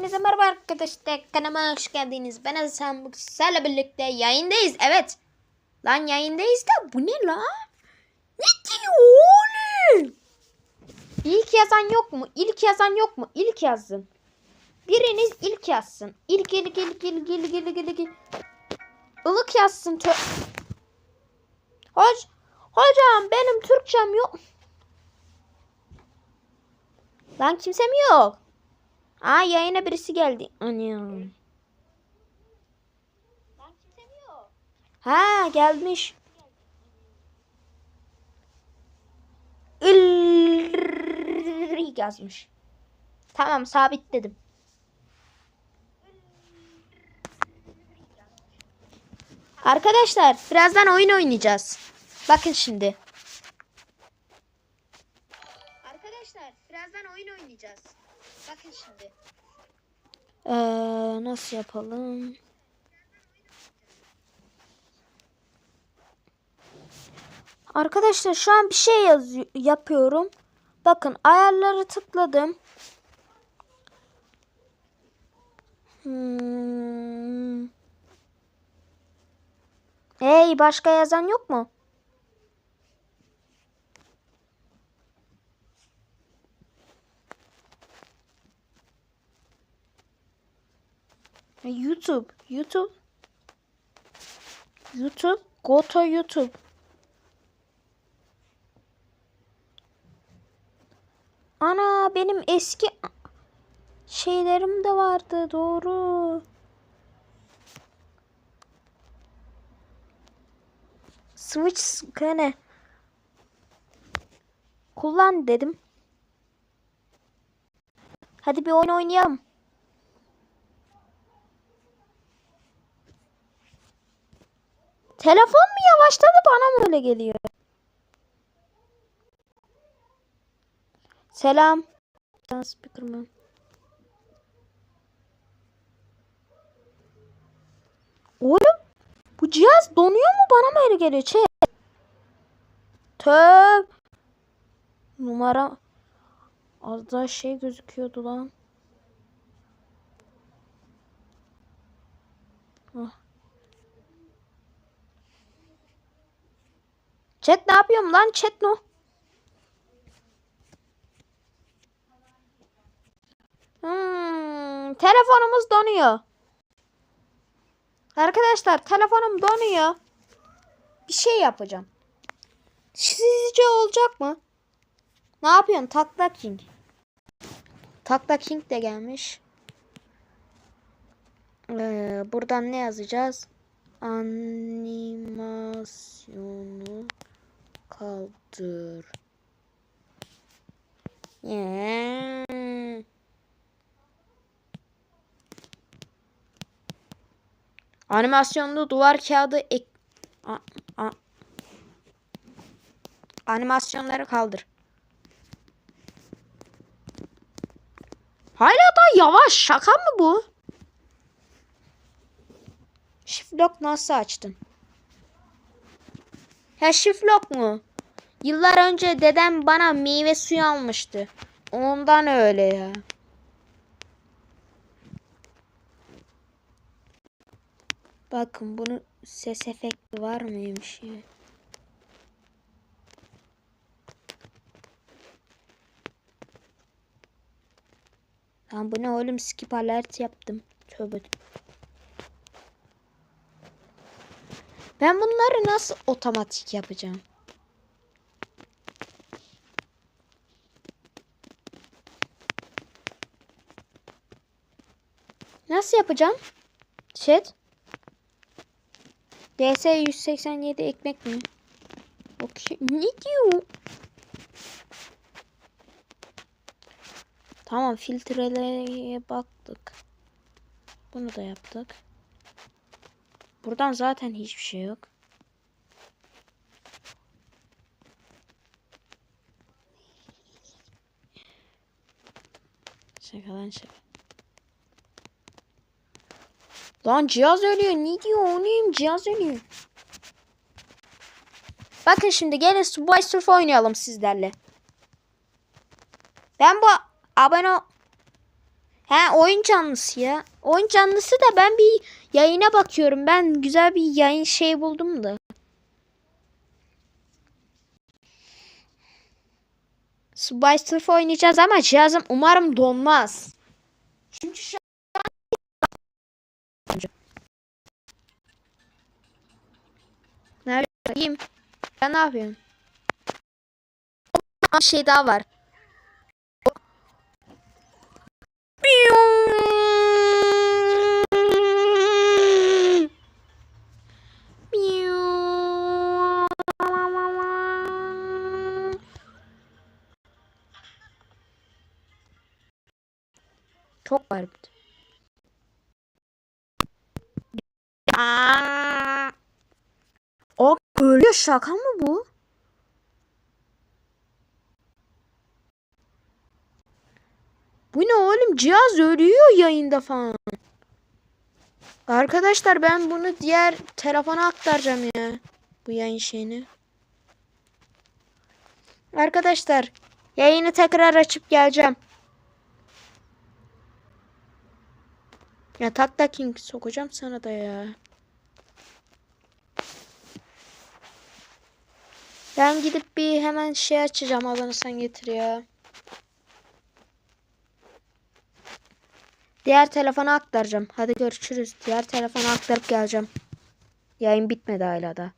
Hepinize merhaba arkadaşlar. Kanalıma hoş geldiniz. Ben Hasan. Bugün sizlerle birlikte yayındayız. Evet. Lan yayındayız da bu ne lan? Ne diyor? İlk yazan yok mu? İlk yazan yok mu? İlk yazsın. Biriniz ilk yazsın. İlk ilk ilk ilk ilk ilk ilk ilk. Ilık yazsın. Tö Hoc Hocam benim Türkçem yok. Lan kimse mi yok? Aa yayına birisi geldi. Anam. Ha gelmiş. İlrik yazmış. Tamam sabitledim. Arkadaşlar birazdan oyun oynayacağız. Bakın şimdi. Arkadaşlar birazdan oyun oynayacağız. Bakın şimdi. Ee, nasıl yapalım? Arkadaşlar şu an bir şey yazıyor, yapıyorum. Bakın ayarları tıkladım. Hmm. Hey başka yazan yok mu? YouTube, YouTube, YouTube, go to YouTube. Ana benim eski şeylerim de vardı doğru. Switch ne? Kullan dedim. Hadi bir oyun oynayalım. Telefon mu yavaşladı bana mı öyle geliyor? Selam. Speaker mı? Oğlum bu cihaz donuyor mu bana mı öyle geliyor? Şey. Töv. Numara az daha şey gözüküyordu lan. Chat ne yapıyorum lan? Chat no. Hmm, telefonumuz donuyor. Arkadaşlar telefonum donuyor. Bir şey yapacağım. Sizce olacak mı? Ne yapıyorsun? Takla King. Takla King de gelmiş. Ee, buradan ne yazacağız? Animasyonu kaldır. Yeah. Animasyonda duvar kağıdı ek animasyonları kaldır. Hala da yavaş. Şaka mı bu? Shift lock nasıl açtın? Ha shift lock mu? Yıllar önce dedem bana meyve suyu almıştı. Ondan öyle ya. Bakın bunu ses efekti var mıymış ya? Lan bu ne oğlum skip alert yaptım. Tövbe. Ben bunları nasıl otomatik yapacağım? Nasıl yapacağım? Chat. DS 187 ekmek mi? Okey. Ne diyor? Tamam filtrelere baktık. Bunu da yaptık. Buradan zaten hiçbir şey yok. Şaka lan şaka. Lan cihaz ölüyor. Ne diyor oğlum? Cihaz ölüyor. Bakın şimdi gelin Subway Surf oynayalım sizlerle. Ben bu abone He oyun canlısı ya. Oyun canlısı da ben bir yayına bakıyorum. Ben güzel bir yayın şey buldum da. Subway Surf oynayacağız ama cihazım umarım donmaz. Çünkü şu Yapayım? Ben ne yapıyorum? Bir şey daha var. Çok de. Aa! Ölüyor şaka mı bu? Bu ne oğlum? Cihaz ölüyor yayında falan. Arkadaşlar ben bunu diğer telefona aktaracağım ya. Bu yayın şeyini. Arkadaşlar yayını tekrar açıp geleceğim. Ya Takta King sokacağım sana da ya. Ben gidip bir hemen şey açacağım alanı sen getir ya. Diğer telefona aktaracağım. Hadi görüşürüz. Diğer telefona aktarıp geleceğim. Yayın bitmedi hala da.